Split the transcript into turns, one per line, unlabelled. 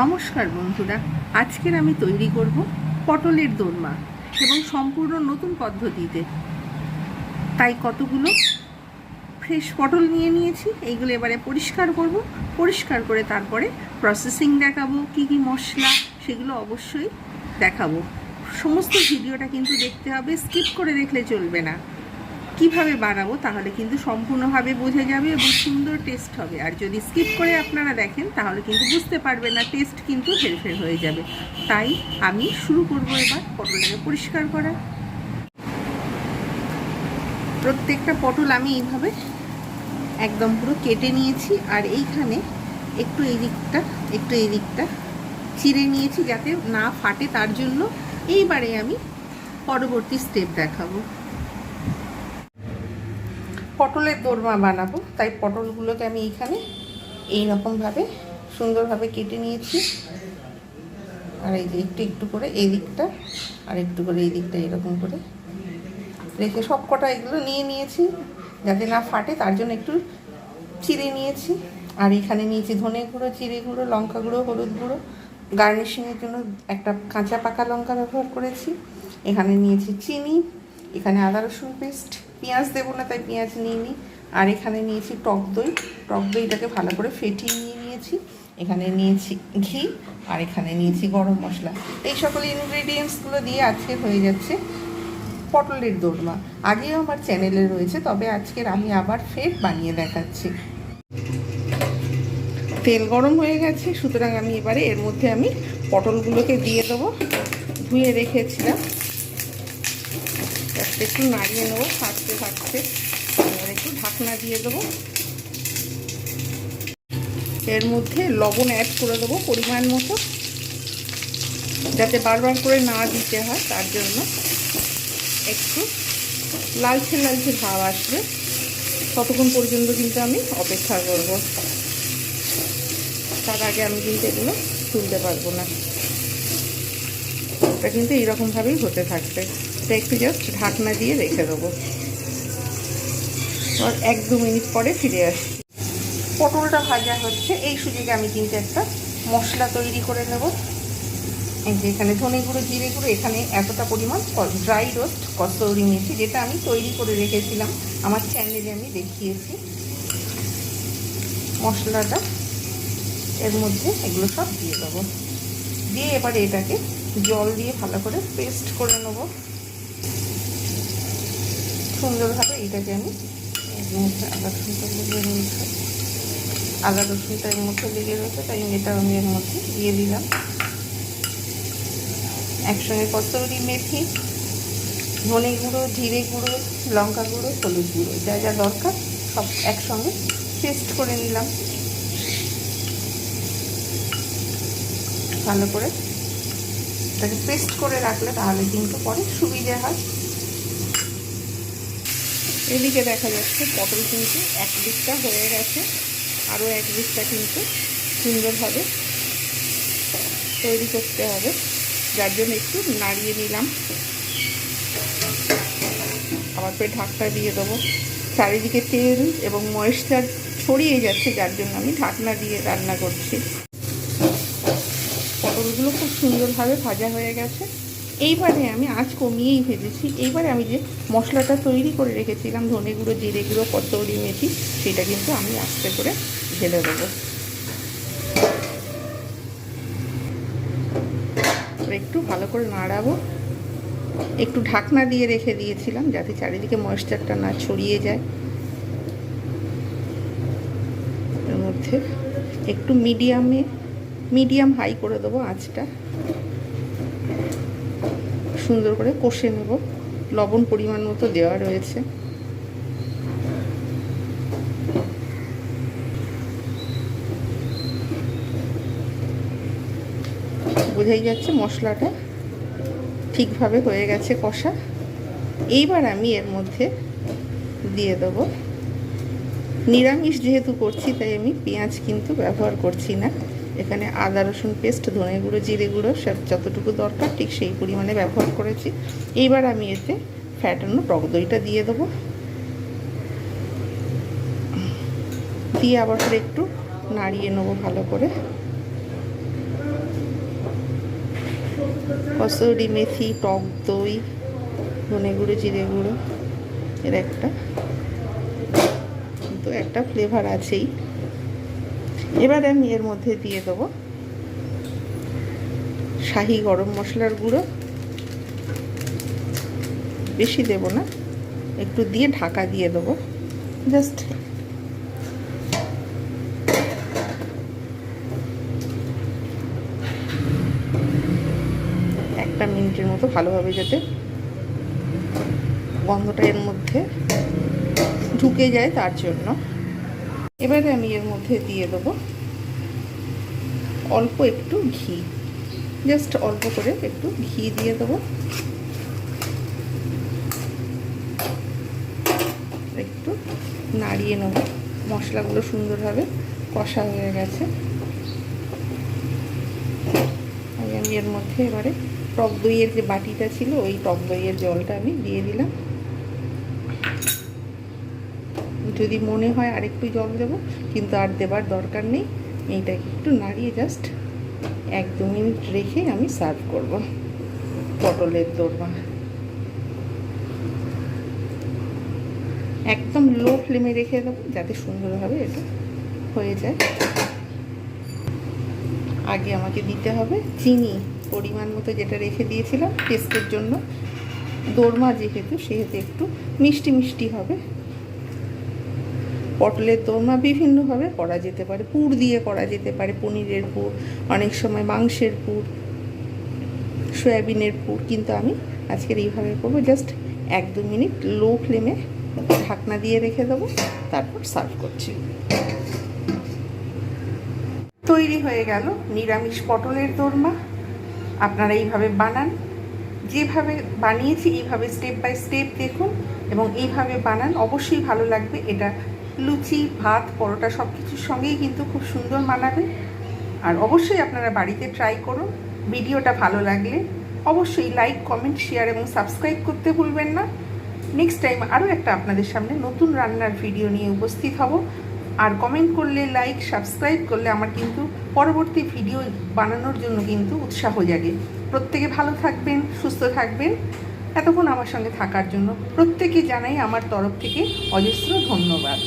নমস্কার বন্ধুরা, আজকের আমি তৈরি করব পটলের দোরমা এবং সম্পূর্ণ নতুন পদ্ধতিতে। তাই কতগুলো ফ্রেশ পটল নিয়ে নিয়েছি, এইগুলো এবারে পরিষ্কার করব। পরিষ্কার করে তারপরে প্রসেসিং দেখাবো, কি কি মশলা, সেগুলো অবশ্যই দেখাবো। সমস্ত ভিডিওটা কিন্তু দেখতে হবে স্কিপ করে দেখলে চলবে না। কীভাবে বানাবো তাহলে কিন্তু সম্পূর্ণভাবে বোঝা যাবে এবং সুন্দর টেস্ট হবে। আর যদি স্কিপ করে আপনারা দেখেন, তাহলে কিন্তু বুঝতে পারবেন না টেস্ট কিন্তু হেরফের হয়ে যাবে। তাই আমি শুরু করব এবার পটলটাকে পরিষ্কার করা। প্রত্যেকটা পটল আমি এইভাবে একদম পুরো কেটে নিয়েছি, আর এইখানে একটু এই দিকটা একটু এই দিকটা চিড়ে নিয়েছি যাতে না ফাটে, তার জন্য এইবারে আমি পরবর্তী স্টেপ দেখাবো। পটলের দোরমা বানাবো। তাই পটলগুলোকে আমি এইখানে এই রকমভাবে সুন্দরভাবে কেটে নিয়েছি। আর এই যে একটু একটু করে এই দিকটা, আর একটু করে এই দিকটা এরকম করে রেখে সব কটা এগুলো নিয়ে নিয়েছি, যাতে না ফাটে, তার জন্য একটু চিড়ে নিয়েছি। আর এখানে নিয়েছি ধনে গুঁড়ো, জিরে গুঁড়ো, লঙ্কা গুঁড়ো, হলুদ গুঁড়ো। গার্নিশিংয়ের জন্য একটা কাঁচা পাকা লঙ্কা ব্যবহার করেছি। এখানে নিয়েছি চিনি, এখানে আদা রসুন পেস্ট পেঁয়াজ দেবো না, তাই পেঁয়াজ নিয়ে নিই আর এখানে নিয়েছি টক দই। টক দইটাকে ভালো করে ফেটিয়ে নিয়ে নিয়েছি। এখানে নিয়েছি ঘি, আর এখানে নিয়েছি গরম মশলা। এই সকল ইনগ্রেডিয়েন্টসগুলো দিয়ে আজকে হয়ে যাচ্ছে পটলের দোরমা। আগেও আমার চ্যানেলে রয়েছে, তবে আজকের আমি আবার ফের বানিয়ে দেখাচ্ছি। তেল গরম হয়ে গেছে, সুতরাং আমি এবারে এর মধ্যে আমি পটলগুলোকে দিয়ে দেবো। ধুয়ে রেখেছিলাম। একটা নাড়িয়ে নেব ফাটতে ফাটতে এবার একটু ঢাকনা দিয়ে দেবো। এর মধ্যে লবণ অ্যাড করে দেবো পরিমাণ মতো, যাতে বারবার করে না দিতে হয়, তার জন্য। একটু লালচে লালচে ভাব আসবে। ততক্ষণ পর্যন্ত কিন্তু আমি অপেক্ষা করব। তার আগে আমি কিন্তু এগুলো তুলতে পারব না। এটা কিন্তু এইরকমভাবেই হতে থাকবে। এটা একটু জাস্ট ঢাকনা দিয়ে রেখে দেবো। আর এক দু মিনিট পরে ফিরে আসি পটলটা ভাজা হচ্ছে। এই সুযোগে আমি কিন্তু একটা মশলা তৈরি করে নেব। এই যে এখানে ধনে গুঁড়ো, জিরে গুঁড়ো, এখানে এতটা পরিমাণ ড্রাই রোস্ট কস্তৌরি মেথি, যেটা আমি তৈরি করে রেখেছিলাম। আমার চ্যানেলে আমি দেখিয়েছি। মশলাটা এর মধ্যে এগুলো সব দিয়ে দেবো। দিয়ে এবারে এটাকে জল দিয়ে ভালো করে পেস্ট করে নেব। সুন্দরভাবে এটাকে আমি আদা, রসুনটা লেগে রয়েছে আদা, রসুনটা এর মধ্যে লেগে রয়েছে, তাই এটা আমি এর মধ্যে দিয়ে দিলাম। একসঙ্গে কস্তুরি মেথি, ধনে গুঁড়ো, জিরে গুঁড়ো, লঙ্কা গুঁড়ো, হলুদ গুঁড়ো, যা যা দরকার সব একসঙ্গে পেস্ট করে নিলাম। ভালো করে এটাকে পেস্ট করে রাখলে তাহলে কিন্তু পরে সুবিধে হয়। এদিকে দেখা যাচ্ছে পটল কিন্তু এক দিকটা হয়ে গেছে আরও এক দিকটা কিন্তু সুন্দরভাবে তৈরি করতে হবে, যার জন্য একটু নাড়িয়ে নিলাম। আবার পরে ঢাকটা দিয়ে দেবো। চারিদিকে তেল এবং ময়েশ্চার ছড়িয়ে যাচ্ছে, যার জন্য আমি ঢাকনা দিয়ে রান্না করছি। পটলগুলো খুব সুন্দরভাবে ভাজা হয়ে গেছে। এইবারে আমি আজ কমিয়েই ভেজেছি। এইবারে আমি যে মশলাটা তৈরি করে রেখেছিলাম, ধনে গুঁড়ো, জিরে গুঁড়ো কতৌরি মেথি, সেটা কিন্তু আমি আস্তে করে ঢেলে দেবো। একটু ভালো করে নাড়াবো। একটু ঢাকনা দিয়ে রেখে দিয়েছিলাম, যাতে চারিদিকে ময়েশ্চারটা না ছড়িয়ে যায়। এর মধ্যে একটু মিডিয়ামে মিডিয়াম হাই করে দেবো আঁচটা। সুন্দর করে কষে নেব। লবণ পরিমাণ মতো দেওয়া রয়েছে। বোঝাই যাচ্ছে মশলাটা ঠিকভাবে হয়ে গেছে কষা। এইবার আমি এর মধ্যে দিয়ে দেবো। নিরামিষ যেহেতু করছি, তাই আমি পেঁয়াজ কিন্তু ব্যবহার করছি না। এখানে আদা, রসুন পেস্ট, ধনে গুঁড়ো, জিরে গুঁড়ো, সব যতটুকু দরকার, ঠিক সেই পরিমাণে ব্যবহার করেছি। এইবার আমি এতে ফ্যাটানো টক দইটা দিয়ে দেবো। দিয়ে আবার একটু নাড়িয়ে নেব ভালো করে। কসৌরি মেথি, টক দই, ধনে গুঁড়ো, জিরে গুঁড়ো, এর একটা। কিন্তু একটা ফ্লেভার আছেই। এবারে আমি এর মধ্যে দিয়ে দেবো শাহি গরম মশলার গুঁড়ো। বেশি দেব না, একটু দিয়ে ঢাকা দিয়ে দেবো। জাস্ট একটা মিনিটের মতো ভালোভাবে যাতে গন্ধটা এর মধ্যে ঢুকে যায় তার জন্য। এবারে আমি এর মধ্যে দিয়ে দেবো অল্প একটু ঘি। জাস্ট অল্প করে একটু ঘি দিয়ে দেবো। একটু নাড়িয়ে নেব। মশলাগুলো সুন্দরভাবে কষা হয়ে গেছে। আমি এর মধ্যে এবারে টক দইয়ের যে বাটিটা ছিল, ওই টক দইয়ের জলটা আমি দিয়ে দিলাম। যদি মনে হয় আরেকটু জল দেব, কিন্তু আর দেবার দরকার নেই। এইটাকে একটু নাড়িয়ে জাস্ট এক দু মিনিট রেখে আমি সার্ভ করব পটলের দোরমা। একদম লো ফ্লেমে রেখে দেবো, যাতে সুন্দরভাবে এটা হয়ে যায়। আগে আমাকে দিতে হবে চিনি, পরিমাণ মতো যেটা রেখে দিয়েছিলাম টেস্টের জন্য। দোরমা যেহেতু, সেহেতু একটু মিষ্টি মিষ্টি হবে। পটলের দোরমা বিভিন্নভাবে করা যেতে পারে। পুর দিয়ে করা যেতে পারে, পনিরের পুর, অনেক সময় মাংসের পুর, সয়াবিনের পুর, কিন্তু আমি আজকের এইভাবে করব। জাস্ট এক দু মিনিট লো ফ্লেমে ঢাকনা দিয়ে রেখে দেবো, তারপর সার্ভ করছি। তৈরি হয়ে গেল নিরামিষ পটলের দোরমা। আপনারা এইভাবে বানান। যেভাবে বানিয়েছি, এইভাবে স্টেপ বাই স্টেপ দেখুন এবং এইভাবে বানান। অবশ্যই ভালো লাগবে। এটা লুচি, ভাত, পরোটা সব কিছুর সঙ্গেই কিন্তু খুব সুন্দর মানাবে। আর অবশ্যই আপনারা বাড়িতে ট্রাই করুন। ভিডিওটা ভালো লাগলে অবশ্যই লাইক কমেন্ট শেয়ার এবং সাবস্ক্রাইব করতে ভুলবেন না। নেক্সট টাইম আরও একটা আপনাদের সামনে নতুন রান্নার ভিডিও নিয়ে উপস্থিত হব। আর কমেন্ট করলে লাইক সাবস্ক্রাইব করলে আমার কিন্তু পরবর্তী ভিডিও বানানোর জন্য কিন্তু উৎসাহ জাগে। প্রত্যেকে ভালো থাকবেন, সুস্থ থাকবেন। এতক্ষণ আমার সঙ্গে থাকার জন্য প্রত্যেকে জানাই আমার তরফ থেকে অজস্র ধন্যবাদ।